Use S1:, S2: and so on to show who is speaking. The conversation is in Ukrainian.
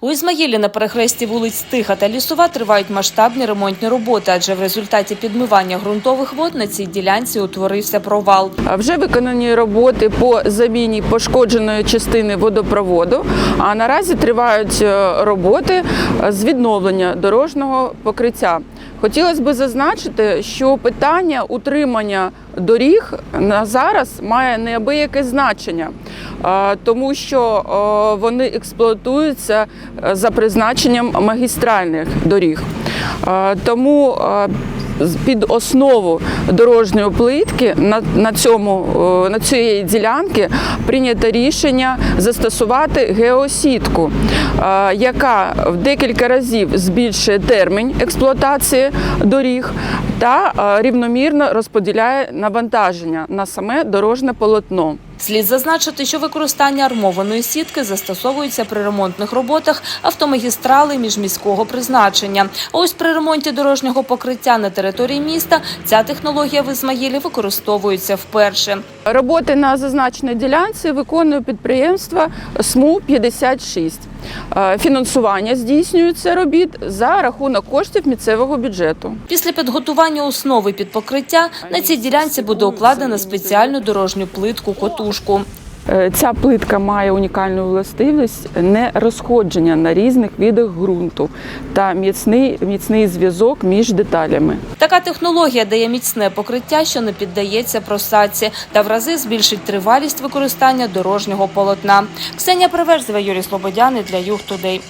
S1: У Ізмаїлі на перехресті вулиць Тиха та Лісова тривають масштабні ремонтні роботи, адже в результаті підмивання ґрунтових вод на цій ділянці утворився провал.
S2: Вже виконані роботи по заміні пошкодженої частини водопроводу. А наразі тривають е, роботи з відновлення дорожнього покриття. Хотілося б зазначити, що питання утримання доріг на зараз має неабияке значення, тому що вони експлуатуються е, за призначенням магістральних доріг. Тому під основу дорожньої плитки на, на цьому е, на цієї ділянки прийнято рішення застосувати геосітку, е, яка в декілька разів збільшує термін експлуатації доріг та е, рівномірно розподіляє навантаження на саме дорожне полотно.
S1: Слід зазначити, що використання армованої сітки застосовується при ремонтних роботах автомагістрали міжміського призначення. Ось при ремонті дорожнього покриття на території міста ця технологія в Ізмаїлі використовується вперше.
S2: Роботи на зазначеній ділянці виконує підприємство СМУ 56. Е, Фінансування здійснюється робіт за рахунок коштів місцевого бюджету.
S1: Після підготування основи під покриття на цій ділянці буде укладено спеціальну дорожню плитку котушку.
S2: Е, Ця плитка має унікальну властивість не розходження на різних видах ґрунту та міцний, міцний зв'язок між деталями.
S1: Така технологія дає міцне покриття, що не піддається просадці, та в рази збільшить тривалість використання дорожнього полотна. Ксенія Приверзева, Юрій Слободяни для Юг Тудей.